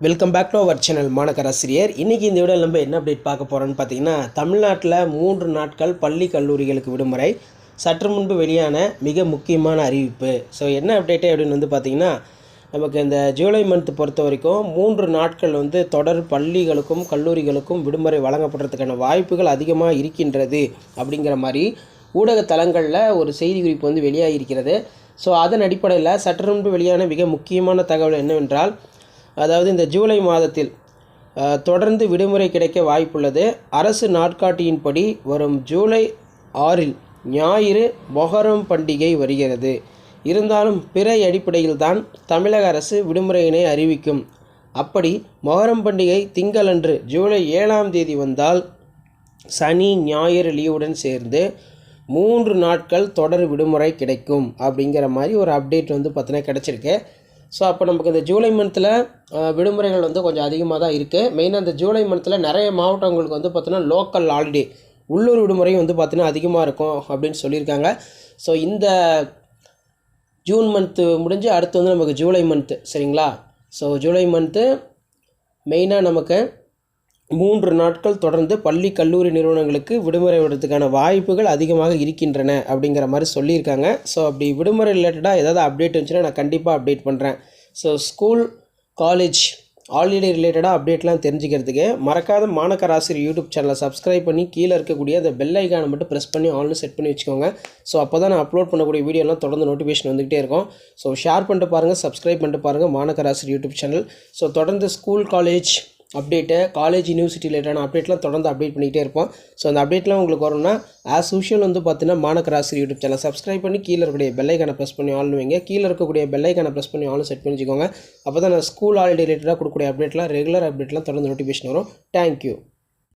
Welcome back to our channel மாணக்கராசிரியர் இன்றைக்கி இந்த விட நம்ம என்ன அப்டேட் பார்க்க போகிறோன்னு பார்த்தீங்கன்னா தமிழ்நாட்டில் மூன்று நாட்கள் பள்ளி கல்லூரிகளுக்கு விடுமுறை. சற்று முன்பு வெளியான மிக முக்கியமான அறிவிப்பு. ஸோ என்ன அப்டேட்டு அப்படின்னு வந்து பார்த்தீங்கன்னா நமக்கு இந்த ஜூலை மந்த் பொறுத்த வரைக்கும் மூன்று நாட்கள் வந்து தொடர் பள்ளிகளுக்கும் கல்லூரிகளுக்கும் விடுமுறை வழங்கப்படுறதுக்கான வாய்ப்புகள் அதிகமாக இருக்கின்றது அப்படிங்கிற மாதிரி ஊடக தளங்களில் ஒரு செய்தி குறிப்பு வந்து வெளியாகி இருக்கிறது. ஸோ அதன் அடிப்படையில் சற்று முன்பு வெளியான மிக முக்கியமான தகவல் என்னவென்றால் அதாவது இந்த ஜூலை மாதத்தில் தொடர்ந்து விடுமுறை கிடைக்க வாய்ப்புள்ளது. அரசு நாட்காட்டியின்படி வரும் ஜூலை ஆறில் ஞாயிறு மொஹரம் பண்டிகை வருகிறது. இருந்தாலும் பிற அடிப்படையில் தான் தமிழக அரசு விடுமுறையினை அறிவிக்கும். அப்படி மொஹரம் பண்டிகை திங்களன்று ஜூலை ஏழாம் தேதி வந்தால் சனி ஞாயிறு லீவுடன் சேர்ந்து மூன்று நாட்கள் தொடர் விடுமுறை கிடைக்கும் அப்படிங்கிற மாதிரி ஒரு அப்டேட் வந்து பார்த்தீங்கன்னா கிடச்சிருக்கு. ஸோ அப்போ நமக்கு இந்த ஜூலை மந்தில் விடுமுறைகள் வந்து கொஞ்சம் அதிகமாக தான் இருக்குது மெயினாக இந்த ஜூலை மந்தில் நிறைய மாவட்டங்களுக்கு வந்து பார்த்தீங்கன்னா லோக்கல் ஹாலிடே உள்ளூர் விடுமுறையும் வந்து பார்த்தீங்கன்னா அதிகமாக இருக்கும் அப்படின்னு சொல்லியிருக்காங்க. ஸோ இந்த ஜூன் மந்த்து முடிஞ்சு அடுத்து வந்து நமக்கு ஜூலை மந்த்து சரிங்களா? ஸோ ஜூலை மந்த்து மெயினாக நமக்கு மூன்று நாட்கள் தொடர்ந்து பள்ளி கல்லூரி நிறுவனங்களுக்கு விடுமுறை விடுறதுக்கான வாய்ப்புகள் அதிகமாக இருக்கின்றன அப்படிங்கிற மாதிரி சொல்லியிருக்காங்க. ஸோ அப்படி விடுமுறை ரிலேட்டடாக ஏதாவது அப்டேட் இருந்துச்சுன்னா நான் கண்டிப்பாக அப்டேட் பண்ணுறேன் ஸோ ஸ்கூல் காலேஜ் ஆல்ரெடி ரிலேட்டடாக அப்டேட்லாம் தெரிஞ்சுக்கிறதுக்கு மறக்காத மாணக்கர் ஆசிரியர் யூடியூப் சேனலை சப்ஸ்கிரைப் பண்ணி கீழே இருக்கக்கூடிய அந்த பெல் ஐக்கானை மட்டும் ப்ரெஸ் பண்ணி ஆல்னு செட் பண்ணி வச்சுக்கோங்க. ஸோ அப்போ தான் நான் அப்லோட் பண்ணக்கூடிய வீடியோலாம் தொடர்ந்து நோட்டிஃபிகேஷன் வந்துகிட்டே இருக்கும். ஸோ ஷேர் பண்ணிட்டு பாருங்கள் சப்ஸ்கிரைப் பண்ணிட்டு பாருங்கள் மாணக்கர் ஆசிரியர் யூடியூப் சேனல் ஸோ தொடர்ந்து school college update college university ரிலேட்டடான அப்டேட்லாம் தொடர்ந்து அப்டேட் பண்ணிகிட்டே இருப்போம். ஸோ அந்த அப்டேட்லாம் உங்களுக்கு வரும்னா ஆஸ் யூஷுவல் வந்து பார்த்தீங்கன்னா மாணக்கராசி யூடியூப் சேனல் சப்ஸ்கிரைப் பண்ணி கீழே இருக்கக்கூடிய பெல்லைக்கான ப்ரெஸ் பண்ணி ஆள்னு வைங்க. கீழே இருக்கக்கூடிய பெல்லைக்கான ப்ரெஸ் பண்ணி ஆளும் செட் பண்ணி வச்சுக்கோங்க அப்போ தான் நான் ஸ்கூல் ஹாலிடே ரிலேட்டடாக கொடுக்கக்கூடிய அப்டேட்லாம் ரெகுலர் அப்டேட்லாம் தொடர்ந்து நோட்டிஃபிகேஷன் வரும். தேங்க்யூ